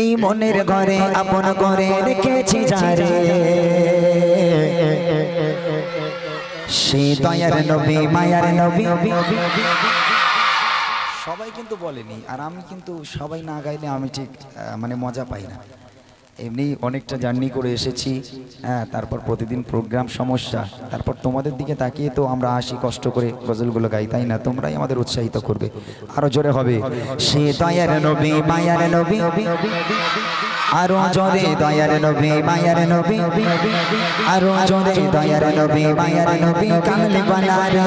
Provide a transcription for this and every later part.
এই মনের ঘরে আপন করে রেখেছি যারে। সে দয়ার নবী, মায়ার নবী। সবাই কিন্তু বলেনি, আর আমি কিন্তু সবাই না গাইলে আমি ঠিক মানে মজা পাই না। এমনি অনেকটা জার্নি করে এসেছি। হ্যাঁ তারপর প্রতিদিন প্রোগ্রাম সমস্যা। তারপর তোমাদের দিকে তাকিয়ে তো আমরা আসি কষ্ট করে গজলগুলো গাই, তাই না? তোমরাই আমাদের উৎসাহিত করবে। আরও জোরে হবে। সে দয়ার নবী, মায়ার নবী। আরও জোরে দয়ার নবী, মায়ার নবী। আরও জোরে দয়ার নবী, মায়ার নবী, কামলি বানারে।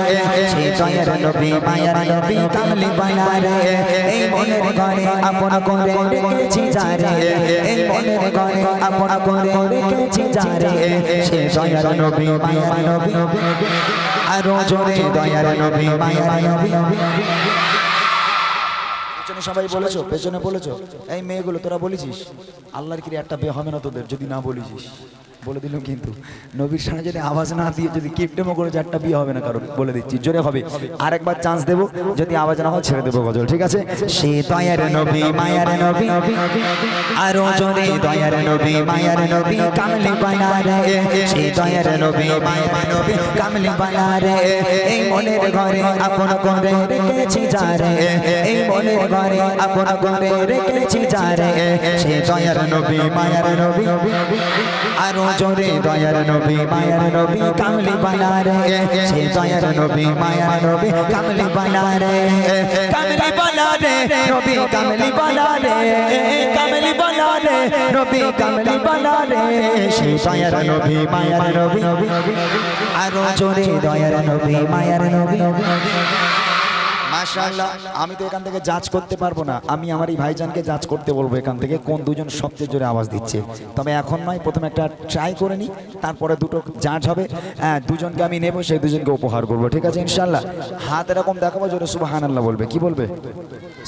সে দয়ার নবী, মায়ার নবী, কামলি বানারে। এই মনের ঘরে আপন করে রেখেছি যারে এই মনের ঘরে আপন করে রেখেছি যারে সে দয়ার নবী, মায়ার নবী। আরও জোরে দয়ার নবী, মায়ার নবী। পেছনে সবাই বলেছ পেছনে বলেছ। এই মেয়েগুলো তোরা বলেছিস আল্লাহর কি একটা বিয়ে হবে না তোদের যদি না বলেছিস বলে দিলাম কিন্তু। নবীর সামনে যদি আওয়াজ না দিয়ে যদি কিপটেমো করে যে একটা বিয়ে হবে না কারণ বলে দিচ্ছি, জোরে হবে। আরেকবার চান্স দেবো, যদি আওয়াজ না হয় ছেড়ে দেবো গজল ঠিক আছে? সে দয়ার নবী, মায়ার নবী, আরও জোরে দয়ার নবী, মায়ার নবী, কামলি বানারে সে দয়ার নবী, মায়ার নবী, কামলি বানারে এই মনের ঘরে আপন করে রেখেছি যারে এই মনের ঘরে আপন করে রেখেছি যারে সে দয়ার নবী, মায়ার নবী, আরও জোরে দয়ার নবী, মায়ার নবী, কামলি বানারে সে দয়ার নবী, মায়ার নবী, কামলি বানারে কামলি বানারে নবী, কামলি বানারে কামলি বানারে নবী, কামলি বানারে সে দয়ার নবী, মায়ার নবী, আরও জোরে দয়ার নবী, মায়ার নবী। মাশাআল্লাহ আমি তো এখান থেকে যাচ করতে পারব না। আমি আমার এই ভাইজানকে যাচ করতে বলব এখান থেকে কোন দুজন সবচেয়ে জোরে আওয়াজ দিচ্ছে। তবে এখন নয় প্রথমে একটা ট্রাই করে নিই তারপরে দুটো জাজ হবে। হ্যাঁ দুজনকে আমি নেব সেই দুজনকে উপহার করব ঠিক আছে ইনশাল্লাহ হাত এরকম দেখাবো জোরে সুবাহান আল্লাহ বলবে। কি বলবে?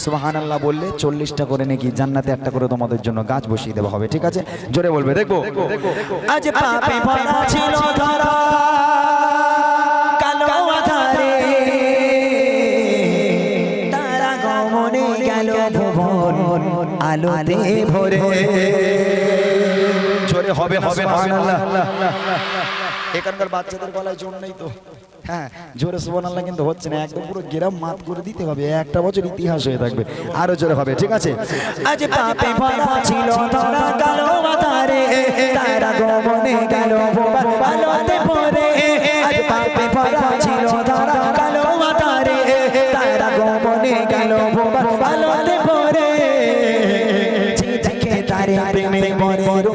সুবাহান আল্লাহ বললে চল্লিশটা করে নাকি জান্নাতে একটা করে তোমাদের জন্য গাছ বসিয়ে দেওয়া হবে ঠিক আছে? জোরে বলবে দেখব। আজ পাপে ভরা ছিল ধরা। আলোতে ভরে। জোরে হবে হবে সুবহানাল্লাহ। এখানকার বাচ্চাদের গলায় জোর নেই তো। হ্যাঁ জোরে সুবহানাল্লাহ কিন্তু হচ্ছে না। একদম পুরো গ্রাম মাত করে দিতে হবে। একটা বছর ইতিহাস হয়ে থাকবে। আরও জোরে হবে ঠিক আছে? আজ পাপে ভরা ছিল ধরা কালো আধারে। তারা গমনে গেল ভুবন আলোতে ভরে। আজ পাপে ভরা ছিল ধরা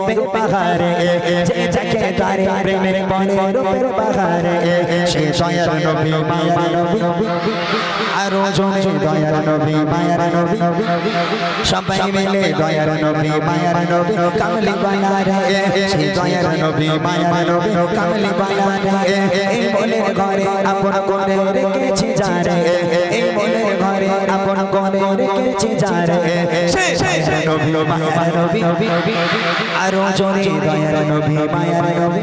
রূপের পাহাড়ে যে দেখে তারে প্রেমে মরে রূপের পাহাড়ে সে দয়ার নবী মায়ার নবী আরও জনে দয়ার নবী মায়ার নবী সবাই মিলে দয়ার নবী মায়ার নবী কামলি বানারে সে দয়ার নবী মায়ার নবী কামলি বানারে এই মনের ঘরে আপন করে রেখেছি যারে এই মনের ঘরে আপন গনে রেখেছে যারে নবী মায়ার নবী আরও জনে দয়ার নবী মায়ার নবী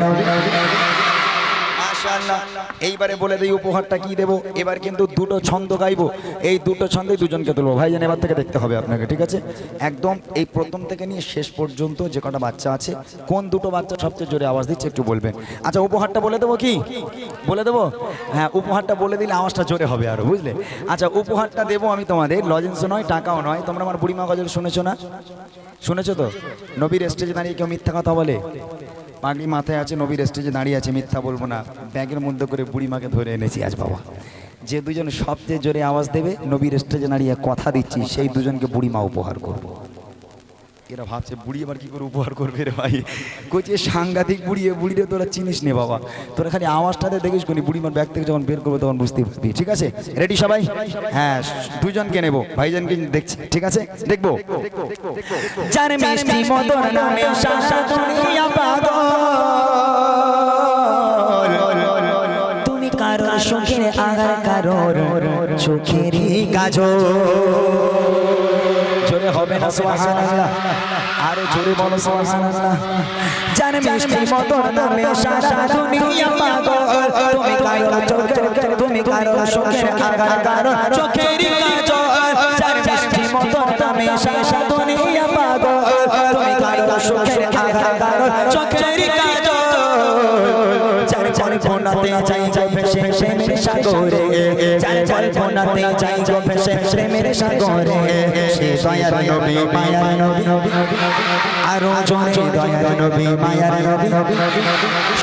মাশাআল্লাহ এইবারে বলে দেই, উপহারটা কি দেব? এবার কিন্তু দুটো ছন্দ গাইবো। এই দুটো ছন্দে দুজনকে তুলবো। ভাইজান এবার থেকে দেখতে হবে আপনাকে, ঠিক আছে? একদম এই প্রথম থেকে নিয়ে শেষ পর্যন্ত যে কটা বাচ্চা আছে, কোন দুটো বাচ্চা সবচেয়ে জোরে আওয়াজ দিচ্ছে একটু বলবেন। আচ্ছা উপহারটা বলে দেবো কি? বলে দেবো? হ্যাঁ উপহারটা বলে দিলে আওয়াজটা জোরে হবে আরও, বুঝলে? আচ্ছা উপহারটা দেবো আমি তোমাদের লজেন্সও নয়, টাকাও নয়। তোমরা আমার বুড়িমা গজল শুনেছো না? শুনেছো তো? নবীর স্টেজে দাঁড়িয়ে কেউ মিথ্যা কথা বলে? পাগড়ি মাথায় আছে নবীর স্টেজে দাঁড়িয়ে আছে মিথ্যা বলব না। ব্যাগের মধ্যে করে বুড়িমাকে ধরে এনেছি আজ বাবা। যে দুজন সবচেয়ে জোরে আওয়াজ দেবে নবীর স্টেজে দাঁড়িয়ে কথা দিচ্ছি সেই দুজনকে বুড়িমা উপহার করব। এরা ভাবছে বুড়ি আবার কি করে উপহার করবে রে ভাই? কইছে সাংঘাতিক বুড়িয়ে বুড়িরে তোরা চিনিস নে বাবা। তোরা খালি আওয়াজটাতে দেখিস কোনি বুড়িমার ব্যাগ থেকে যখন বের করব তখন বুঝতে পারবি। ঠিক আছে? রেডি সবাই? হ্যাঁ দুজনকে নেব। ভাইজানকে দেখছি। ঠিক আছে? দেখব। যার মিষ্টি মদন নামে সারা দুনিয়া পাগল। সুখেরি গাজো জোরে হবে না সুবহানাল্লাহ। আরে জোরে বলো সুবহানাল্লাহ। জান মিষ্টি মতন নামে সারা দুনিয়া পাগল। তুমি কারও চোখের তুমি কারও চোখের আগার কারও চোখেরি গাজো জান মিষ্টি মতন নামে সারা দুনিয়া পাগল। তুমি কারও চোখের আগার কারও চোখেরি গাজো চার চার কোনাতে চাই যাবে সে সে সাগরে। দৌড়াতে যাই গো ভেসে প্রেমের সাগরে। সে দয়ার নবী মায়ার নবী আরও জোরে দয়ার নবী মায়ার নবী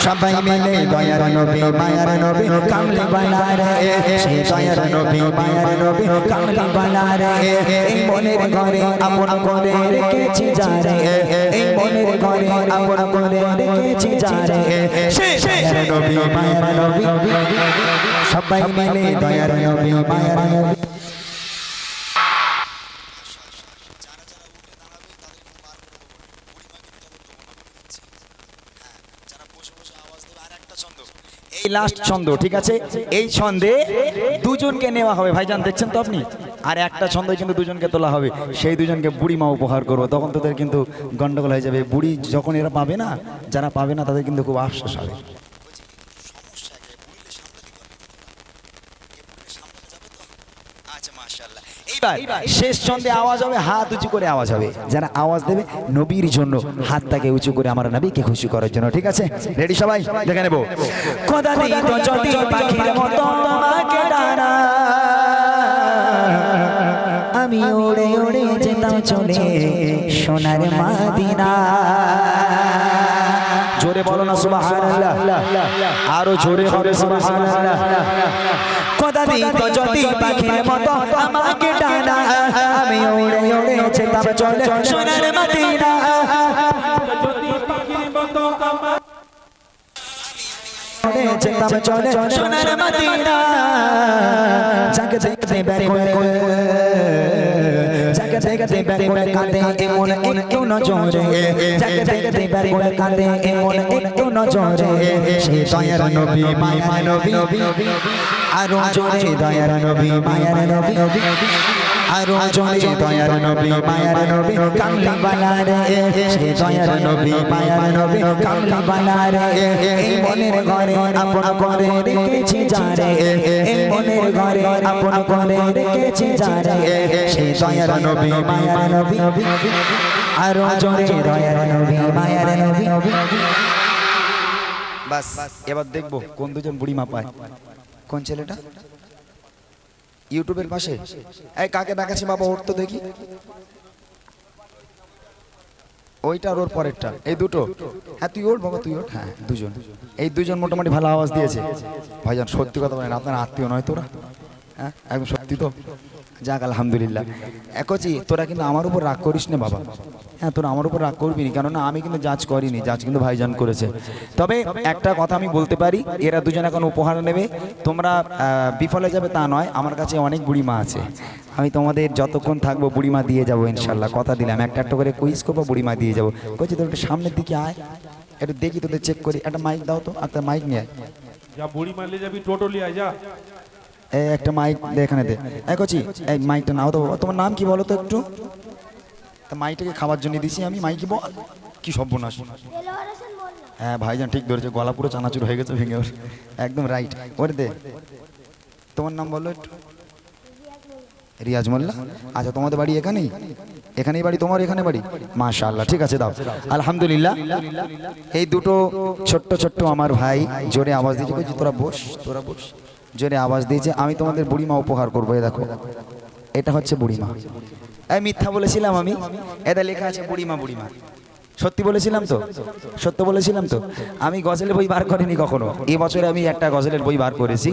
সবাই মিলে দয়ার নবী মায়ার নবী কামলি বালা রে সে দয়ার নবী মায়ার নবী কামলি বালা রে এই মনের ঘরে আপন করে রেখেছি যারে এই মনের ঘরে আপন করে রেখেছি যারে সে দয়ার নবী মায়ার নবী সবাই মিলে দয়ার নবী মায়ার নবী এই লাস্ট ছন্দ ঠিক আছে? এই ছন্দে দুজনকে নেওয়া হবে। ভাইজান দেখছেন তো আপনি? আর একটা ছন্দ কিন্তু দুজনকে তোলা হবে। সেই দুজনকে বুড়ি মা উপহার করব। তখন তোদের কিন্তু গন্ডগোল হয়ে যাবে। বুড়ি যখন এরা পাবে না যারা পাবে না তাদের কিন্তু খুব আফসোস হবে। এইবার শেষ ছন্দে আওয়াজ হবে হাত উঁচু করে আওয়াজ হবে। যারা আওয়াজ দেবে নবীর জন্য হাতটাকে উঁচু করে আমার নবীকে খুশি করার জন্য ঠিক আছে? রেডি সবাই? দেখে নেব। খোদা দিত যদি পাখির মতো আমাকে ডানা আমি উড়ে উড়ে যেতাম চলে সোনার মাদিনা। জোরে বলো না সুবহানাল্লাহ। আরও জোরে হবে সুবহানাল্লাহ। যদি পাখির মতো আমাকে আমি উড়ে উড়ে যেতাম চলে সোনার মদিনা যেতাম চলে সোনার মদিনা যাকে দেখতে ব্যাকুল যাকে দেখতে ব্যাকুল কাঁদে এমন একটু নজরে যাকে দেখতে ব্যাকুল কাঁদে এমন একটু নজরে সে দয়ার নবী মায়ার নবী আরও জোরে দয়ার নবী মায়ার নবী আরও জোরে দয়ার নবী মায়ার নবী কামলি বালা রে সে দয়ার নবী মায়ার নবী কামলি বালা রে এই মনের ঘরে আপন করে রেখেছি যারে। এই মনের ঘরে আপন করে রেখেছি যারে। সে দয়ার নবী মায়ার নবী। আরও দয়ার নবী মায়ার নবী। বাস এবার দেখব কোন দুজন বুড়ি মা পায়। কোন ছেলেটা? ইউটিউবের পাশে? এই কাকে ডাকাছি বাবা, ওর তো দেখি। ওইটা ওর পরেরটা। এই দুটো? হ্যাঁ তুই ওর বাবা, তুই ওর। হ্যাঁ দুজন। এই দুজন মোটামুটি ভালো আওয়াজ দিয়েছে। ভাইজান, সত্যি কথা বলেন, আপনার আত্মীয় নয় তোরা। হ্যাঁ একদম সত্যি তো? যাক আলহামদুলিল্লাহ। এক একচি তোরা কিন্তু আমার উপর রাগ করিস না বাবা। হ্যাঁ তোরা আমার উপর রাগ করবি না কেননা আমি কিন্তু জাজ করিনি জাজ কিন্তু ভাইজান করেছে। তবে একটা কথা আমি বলতে পারি এরা দুজন এখন উপহার নেবে। তোমরা বিফলে যাবে তা নয় আমার কাছে অনেক বুড়ি মা আছে। আমি তোমাদের যতক্ষণ থাকব বুড়িমা দিয়ে যাব ইনশাল্লাহ কথা দিলাম। একটা একটা করে কুইজ করব বুড়ি মা দিয়ে যাব। কইছি তোর একটু সামনের দিকে আয়। একটু দেখি তোদের চেক করি। একটা মাইক দাও তো একটা মাইক নিয়ে। যা বুড়ি মারলে যাবি টোটো লিয়ে আয়, যা। এই একটা মাইক দে এখানে দে। এই কচি, এই মাইকটা নাও তো তোমার নাম কি বলো তো একটু? তা মাইকটাকে খাবার জন্য দিছি আমি মাইকি বল কি সর্বনাশ। হ্যাঁ ভাইজান ঠিক ধরেছে, গলা পুরো চানাচুর হয়ে গেছে, ভেঙে। একদম রাইট ওরে দে। তোমার নাম বলো একটু। রিয়াজ মোল্লা। আচ্ছা তোমাদের বাড়ি এখানেই? এখানেই বাড়ি তোমার, এখানে বাড়ি? মাশাআল্লাহ, ঠিক আছে, দাও। আলহামদুলিল্লাহ। এই দুটো ছোট্ট ছোট্ট আমার ভাই, জোরে আওয়াজ দিয়েছে তোরা বস তোরা বস। জোরে আওয়াজ দিয়েছে, আমি তোমাদের বুড়িমা উপহার করব, এ দেখো। এটা হচ্ছে বুড়িমা। এই মিথ্যা বলেছিলাম আমি? এটা লেখা আছে, বুড়িমা বুড়িমা। সত্যি বলেছিলাম তো? সত্য বলেছিলাম তো? আমি গজলের বই বার করিনি কখনো। এই বছরে আমি একটা গজলের বই বার করেছি।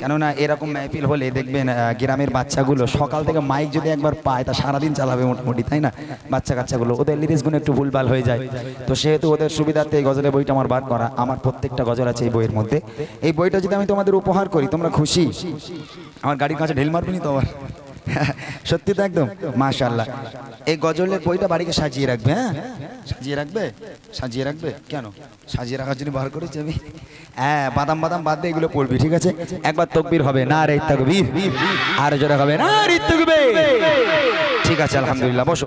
কেননা এরকম মাহফিল হলে দেখবেন গ্রামের বাচ্চাগুলো সকাল থেকে মাইক যদি একবার পায়, তা সারাদিন চালাবে মোটামুটি, তাই না? বাচ্চা কাচ্চাগুলো, ওদের লিরিক্সগুলো একটু ভুলভাল হয়ে যায়। তো সেহেতু ওদের সুবিধার্থে এই গজলের বইটা আমার বার করা, আমার প্রত্যেকটা গজল আছে এই বইয়ের মধ্যে। এই বইটা যদি আমি তোমাদের উপহার করি, তোমরা খুশি? আমার গাড়ির কাছে ঢিল মারবি তো আবার? সত্যি তো একদম? মাশাল্লাহ এই গজলের বইটা বাড়িকে সাজিয়ে রাখবে হ্যাঁ? সাজিয়ে রাখবে? সাজিয়ে রাখবে? কেন? সাজিয়ে রাখার জন্য বার করেছি আমি? হ্যাঁ বাদাম বাদাম বাদ দিয়ে এগুলো পড়বি, ঠিক আছে? একবার তকবির হবে, না রে তকবির আর জোরে হবে, না রে তকবির ঠিক আছে, আলহামদুলিল্লাহ, বসো।